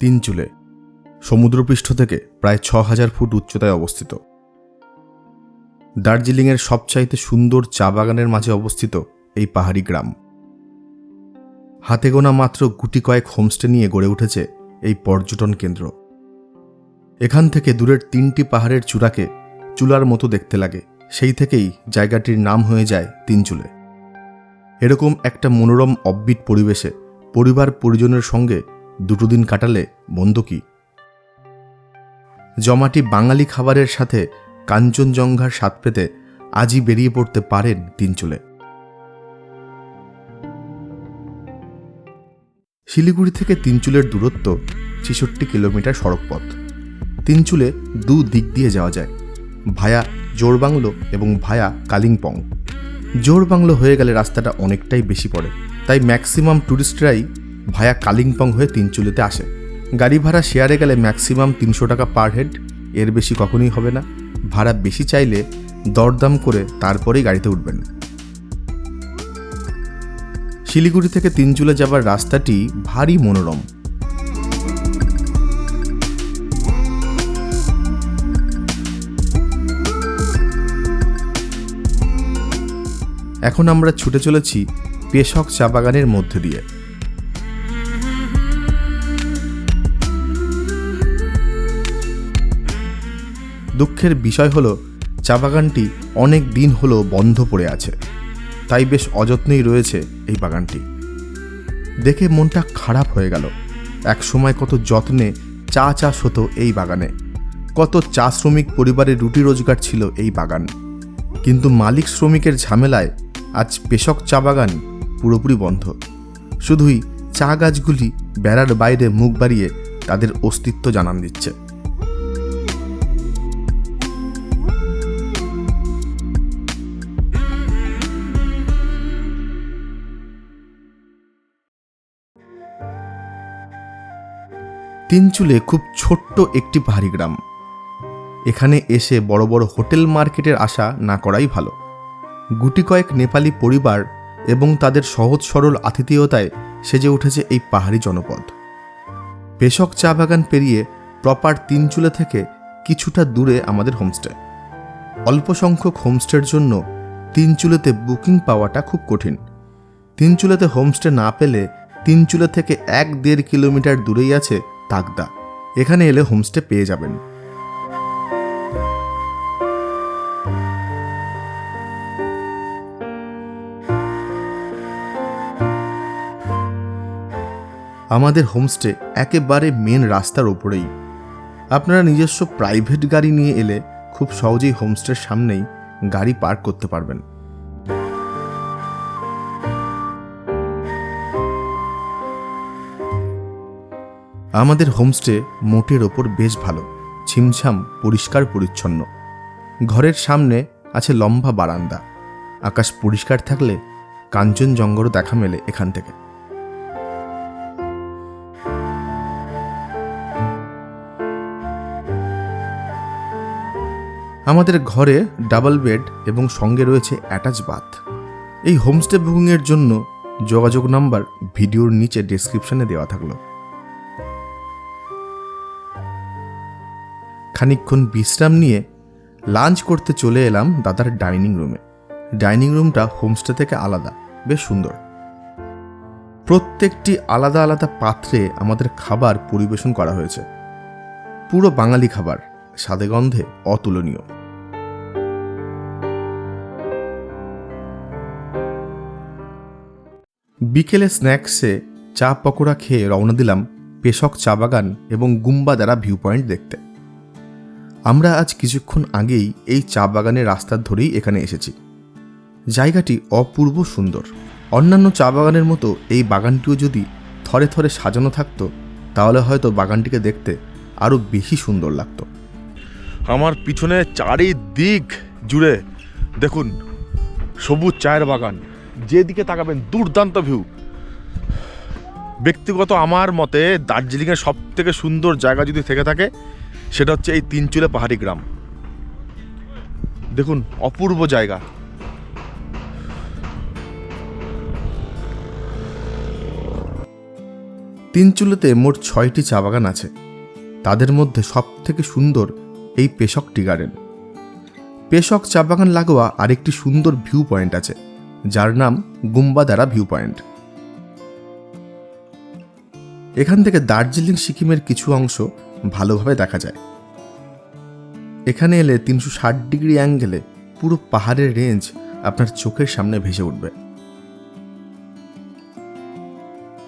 তিনচুলে সমুদ্রপৃষ্ঠ থেকে প্রায় ছ হাজার ফুট উচ্চতায় অবস্থিত। দার্জিলিংয়ের সবচাইতে সুন্দর চা বাগানের মাঝে অবস্থিত এই পাহাড়ি গ্রাম। হাতে গোনা মাত্র গুটি কয়েক হোমস্টে নিয়ে গড়ে উঠেছে এই পর্যটন কেন্দ্র। এখান থেকে দূরের তিনটি পাহাড়ের চূড়াকে চুলার মতো দেখতে লাগে। সেই থেকেই জায়গাটির নাম হয়ে যায় তিনচুলে এরকম একটা মনোরম, অব্বিট পরিবেশে পরিবার পরিজনের সঙ্গে দুটো দিন কাটালে মন্দ কি? জমাটি বাঙালি খাবারের সাথে কাঞ্চনজঙ্ঘার স্বাদ পেতে আজই বেরিয়ে পড়তে পারেন তিনচুলে। শিলিগুড়ি থেকে তিনচুলের দূরত্ব ছেষট্টি কিলোমিটার সড়কপথ। তিনচুলে দু দিক দিয়ে যাওয়া যায়, ভায়া জোরবাংলো এবং ভায়া কালিম্পং। জোরবাংলো হয়ে গেলে রাস্তাটা অনেকটাই বেশি পড়ে, তাই ম্যাক্সিমাম ট্যুরিস্টরাই ভায়া কালিম্পং হয়ে তিনচুলিতে আসে। গাড়ি ভাড়া শেয়ারে গেলে ম্যাক্সিমাম তিনশো টাকা পার হেড, এর বেশি কখনোই হবে না। ভাড়া বেশি চাইলে দরদাম করে তারপরেই গাড়িতে উঠবেন। শিলিগুড়ি থেকে তিনচুলে যাবার রাস্তাটি ভারী মনোরম। এখন আমরা ছুটে চলেছি পেশক চা বাগানের মধ্যে দিয়ে। দুঃখের বিষয় হলো চা বাগানটি অনেক দিন হলো বন্ধ পড়ে আছে। তাই বেশ অযত্নেই রয়েছে এই বাগানটি। দেখে মনটা খারাপ হয়ে গেল। এক সময় কত যত্নে চা চাষ হতো এই বাগানে। কত চা শ্রমিক পরিবারের রুটি রোজগার ছিল এই বাগান। কিন্তু মালিক শ্রমিকের ঝামেলায় আজ পেশক চা বাগান পুরোপুরি বন্ধ। শুধুই চা গাছগুলি বেড়ার বাইরে মুখ বাড়িয়ে তাদের অস্তিত্ব জানান দিচ্ছে। তিনচুলে খুব ছোট্ট একটি পাহাড়ি গ্রাম। এখানে এসে বড় বড় হোটেল মার্কেটের আশা না করাই ভালো। গুটি কয়েক নেপালি পরিবার এবং তাদের সহজ সরল আতিথেয়তায় সেজে উঠেছে এই পাহাড়ি জনপদ। পেশক চা বাগান পেরিয়ে প্রপার তিনচুলে থেকে কিছুটা দূরে আমাদের হোমস্টে। অল্প সংখ্যক হোমস্টের জন্য তিনচুলেতে বুকিং পাওয়াটা খুব কঠিন। তিনচুলেতে হোমস্টে না পেলে তিনচুলে থেকে এক দেড় কিলোমিটার দূরেই আছে তাগদা। এখানে এলে হোমস্টে পেয়ে যাবেন। আমাদের হোমস্টে একেবারে মেন রাস্তার ওপরেই। আপনারা নিজস্ব প্রাইভেট গাড়ি নিয়ে এলে খুব সহজেই হোমস্টের সামনেই গাড়ি পার্ক করতে পারবেন। আমাদের হোমস্টে মোটের ওপর বেশ ভালো, ছিমছাম, পরিষ্কার, পরিচ্ছন্ন। ঘরের সামনে আছে লম্বা বারান্দা। আকাশ পরিষ্কার থাকলে কাঞ্চনজঙ্ঘারও দেখা মেলে এখান থেকে। আমাদের ঘরে ডাবল বেড এবং সঙ্গে রয়েছে অ্যাটাচ বাথ। এই হোমস্টে বুকিংয়ের জন্য যোগাযোগ নাম্বার ভিডিওর নিচে ডেসক্রিপশনে দেওয়া থাকল। খানিকক্ষণ বিশ্রাম নিয়ে লাঞ্চ করতে চলে এলাম দাদার ডাইনিং রুমে। ডাইনিং রুমটা হোমস্টে থেকে আলাদা, বেশ সুন্দর। প্রত্যেকটি আলাদা আলাদা পাত্রে আমাদের খাবার পরিবেশন করা হয়েছে। পুরো বাঙালি খাবার, স্বাদে গন্ধে অতুলনীয়। বিকেলে স্ন্যাক্সে চা পকোড়া খেয়ে রওনা দিলাম পেশক চা বাগান এবং গুম্বা দ্বারা ভিউ পয়েন্ট দেখতে। আমরা আজ কিছুক্ষণ আগেই এই চা বাগানের রাস্তার ধরেই এখানে এসেছি। জায়গাটি অপূর্ব সুন্দর। অন্যান্য চা বাগানের মতো এই বাগানটিও যদি থরে থরে সাজানো থাকতো, তাহলে হয়তো বাগানটিকে দেখতে আরও বেশি সুন্দর লাগতো। আমার পিছনে চারিদিক জুড়ে দেখুন, সবুজ চায়ের বাগান। যেদিকে তাকাবেন, দুর্দান্ত ভিউ। ব্যক্তিগত আমার মতে দার্জিলিংয়ের সব থেকে সুন্দর জায়গা যদি থেকে থাকে সেটা হচ্ছে এই তিনচুলে পাহাড়ি গ্রাম। দেখুন, অপূর্ব জায়গা। তিনচুলেতে মোট ছয়টি চা বাগান আছে। তাদের মধ্যে সব থেকে সুন্দর এই পেশক টি গার্ডেন। পেশক চা বাগান লাগোয়া আরেকটি সুন্দর ভিউ পয়েন্ট আছে, যার নাম গুম্বাদারা ভিউ পয়েন্ট। এখান থেকে দার্জিলিং, সিকিমের কিছু অংশ ভালোভাবে দেখা যায়। এখানে এলে তিনশো ষাট ডিগ্রি অ্যাঙ্গেলে পুরো পাহাড়ের রেঞ্জ আপনার চোখের সামনে ভেসে উঠবে।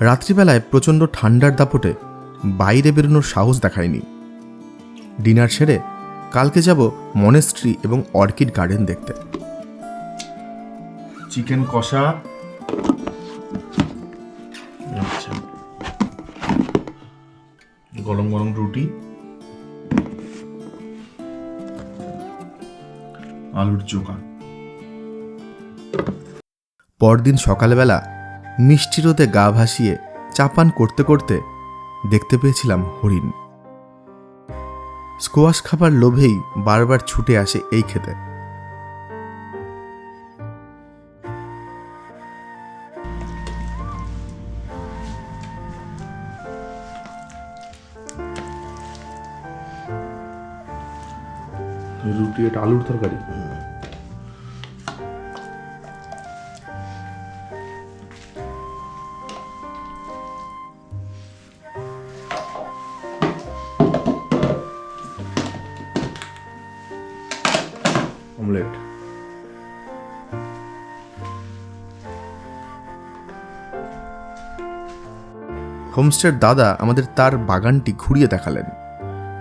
রাত্রিবেলায় প্রচণ্ড ঠান্ডার দাপটে বাইরে বেরোনোর সাহস দেখায়নি। ডিনার সেরে কালকে যাব মনেস্ট্রি এবং অর্কিড গার্ডেন দেখতে। চিকেন কষা গরম গরম রুটি। আলুর চোখা। পরদিন সকালবেলা মিষ্টি রোদে গা ভাসিয়ে চাপান করতে করতে দেখতে পেয়েছিলাম হরিণ। স্কোয়াশ খাবার লোভেই বারবার ছুটে আসে এই খেতে রুটি এটা আলুর তরকারি। অমলেট হোমস্টের দাদা আমাদের তার বাগানটি ঘুরিয়ে দেখালেন।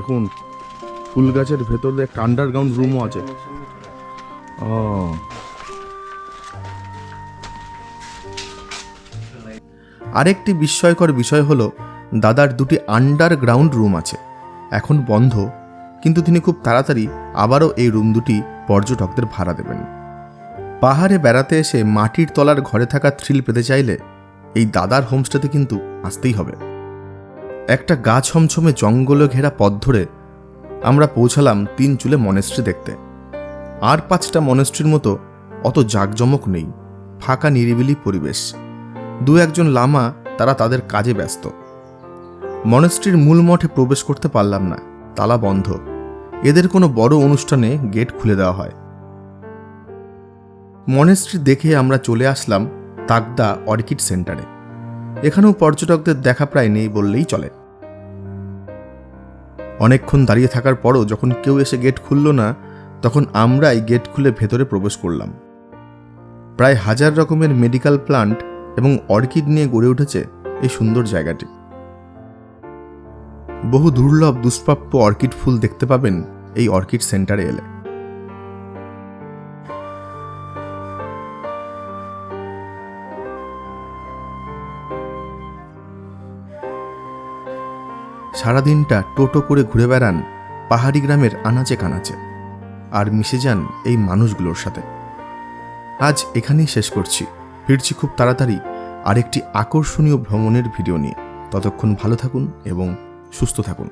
দেখুন, ফুল গাছের ভেতরে একটা আন্ডারগ্রাউন্ড রুমও আছে। ও। আরেকটি বিস্ময়কর বিষয় হলো, দাদার দুটি আন্ডারগ্রাউন্ড রুম আছে। এখন বন্ধ, কিন্তু তিনি খুব তাড়াতাড়ি আবারও এই রুম দুটি পর্যটকদের ভাড়া দেবেন। পাহাড়ে বেড়াতে এসে মাটির তলার ঘরে থাকা থ্রিল পেতে চাইলে এই দাদার হোমস্টেতে কিন্তু আসতেই হবে। একটা গা ছমছমে জঙ্গলে ঘেরা পথ ধরে আমরা পৌঁছালাম তিন চুলে মনেস্ট্রি দেখতে। আর পাঁচটা মনেস্ট্রির মতো অত জাঁকজমক নেই, ফাঁকা নিরিবিলি পরিবেশ। দু একজন লামা তারা তাদের কাজে ব্যস্ত। মনেস্ট্রির মূল মঠে প্রবেশ করতে পারলাম না, তালা বন্ধ। এদের কোনো বড় অনুষ্ঠানে গেট খুলে দেওয়া হয়। মনেস্ট্রি দেখে আমরা চলে আসলাম তাগদা অর্কিড সেন্টারে। এখানেও পর্যটকদের দেখা প্রায় নেই বললেই চলে। অনেকক্ষণ দাঁড়িয়ে থাকার পরও যখন কেউ এসে গেট খুলল না, তখন আমরাই গেট খুলে ভেতরে প্রবেশ করলাম। প্রায় হাজার রকমের মেডিকেল প্লান্ট এবং অর্কিড নিয়ে গড়ে উঠেছে এই সুন্দর জায়গাটি। বহু দুর্লভ, দুষ্প্রাপ্য অর্কিড ফুল দেখতে পাবেন এই অর্কিড সেন্টারে এলে। সারাদিনটা টোটো করে ঘুরে বেড়ান পাহাড়ি গ্রামের আনাচে কানাচে। আর মিশে যান এই মানুষগুলোর সাথে। আজ এখানেই শেষ করছি। ফিরছি খুব তাড়াতাড়ি আরেকটি আকর্ষণীয় ভ্রমণের ভিডিও নিয়ে। ততক্ষণ ভালো থাকুন এবং সুস্থ থাকুন।